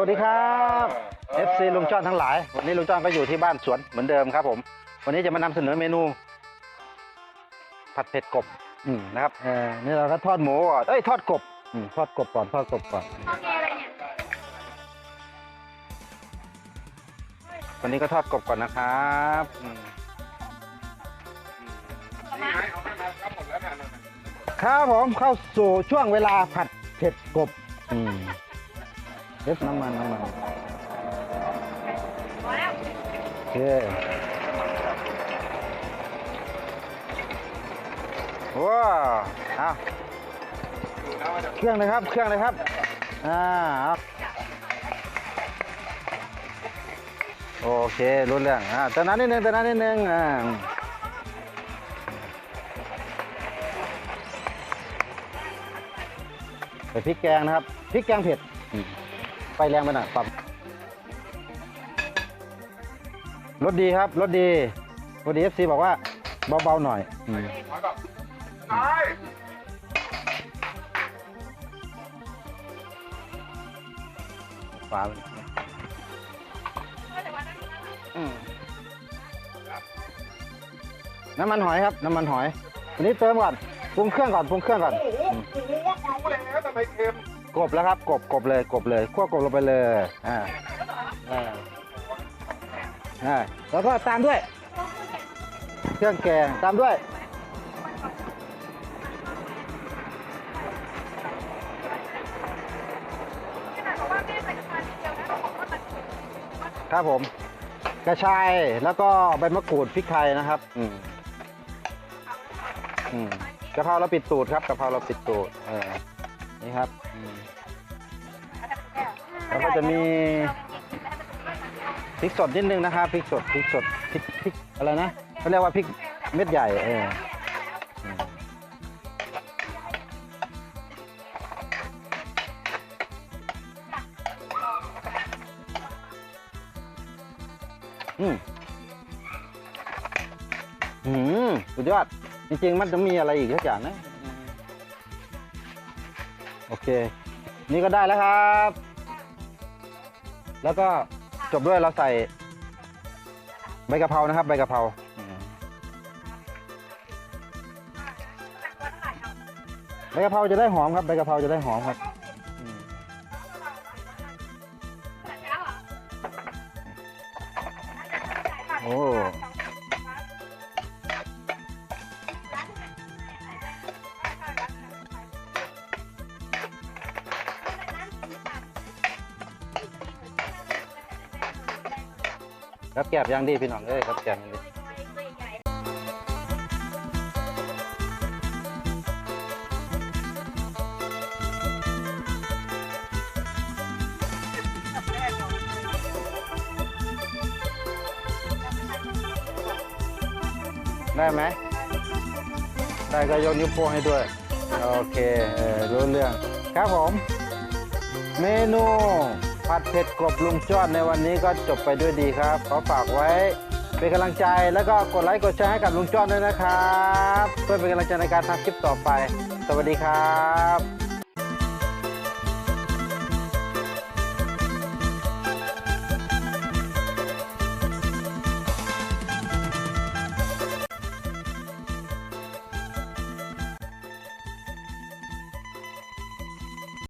วัสดีครับ FC ลุงจ้อนทั้งหลาย วันนี้ลุงจ้อนก็อยู่ที่บ้านสวนเหมือนเดิมครับผม วันนี้จะมานำเสนอเมนู ผัดเผ็ดกบอืมนะครับเออนี่เราก็ทอดหมูก่อนเอ้ยทอดกบอืมทอดกบก่อนทอดกบก่อนโอเคอะไรเนี่ยวันนี้ก็ทอดกบก่อนนะครับอืมประมาณครับผมเข้าสู่ช่วงเวลาผัดเผ็ดกบอืม เล็บน้ำมันน้ำมันพอแล้วโอเคว้าวเอาเครื่องเลยครับ เครื่องเลยครับ อ่า โอเครู้เรื่องอ่าติมน้ำนิดนึงติมน้ำนิดนึงอ่าใส่พริกแกงนะครับ พริกแกงเผ็ดอืม ฟแรงไปหน่อยปรับรสดีครับรสดีรสดีเอฟซีบอกว่าเบาๆหน่อยอืมฝาอืมน้ำมันหอยครับ น้ำมันหอยอันนี้เติมก่อนปรุงเครื่องก่อนปรุงเครื่องก่อน โอ้โหโอ้โหรู้แล้วทำไมเค็ม กบแล้วครับกบกบเลยกบเลยคั่วกบลงไปเลยอ่าอ่าอ่าแล้วก็ตามด้วย เครื่องแกงตามด้วยครับผม กระชายแล้วก็ใบมะกรูดพริกไทยนะครับ อืมอืมกะเพราเราปิดตูดครับกะเพราเราปิดตูดเออ นี่ครับอืมแล้วก็จะมีพริกสดนิดนึงนะครับพริกสดพริกสดพริกพริกอะไรนะเขาเรียกว่าพริกเม็ดใหญ่เอออืมอืมอืมสุดยอดจริงๆมันจะมีอะไรอีกสักอย่างนะอืม โอเค นี่ก็ได้แล้วครับ แล้วก็จบด้วยเราใส่ใบกะเพรานะครับ ใบกะเพราใบกะเพราจะได้หอมครับใบกะเพราจะได้หอมครับโอ้ ครับแกบยังดีพี่น้องเอ้ยครับแกบยังดีได้ไหมได้ก็ยกนิ้วโป้งให้ด้วย โอเคเออรู้เรื่อง ครับผม เมนู ผัดเผ็ดกบลุงจอดในวันนี้ก็จบไปด้วยดีครับ ขอฝากไว้ เป็นกำลังใจแล้วก็กดไลค์กดแชร์ให้กับลุงจอดด้วยนะครับ เพื่อเป็นกำลังใจในการทำคลิปต่อไป สวัสดีครับ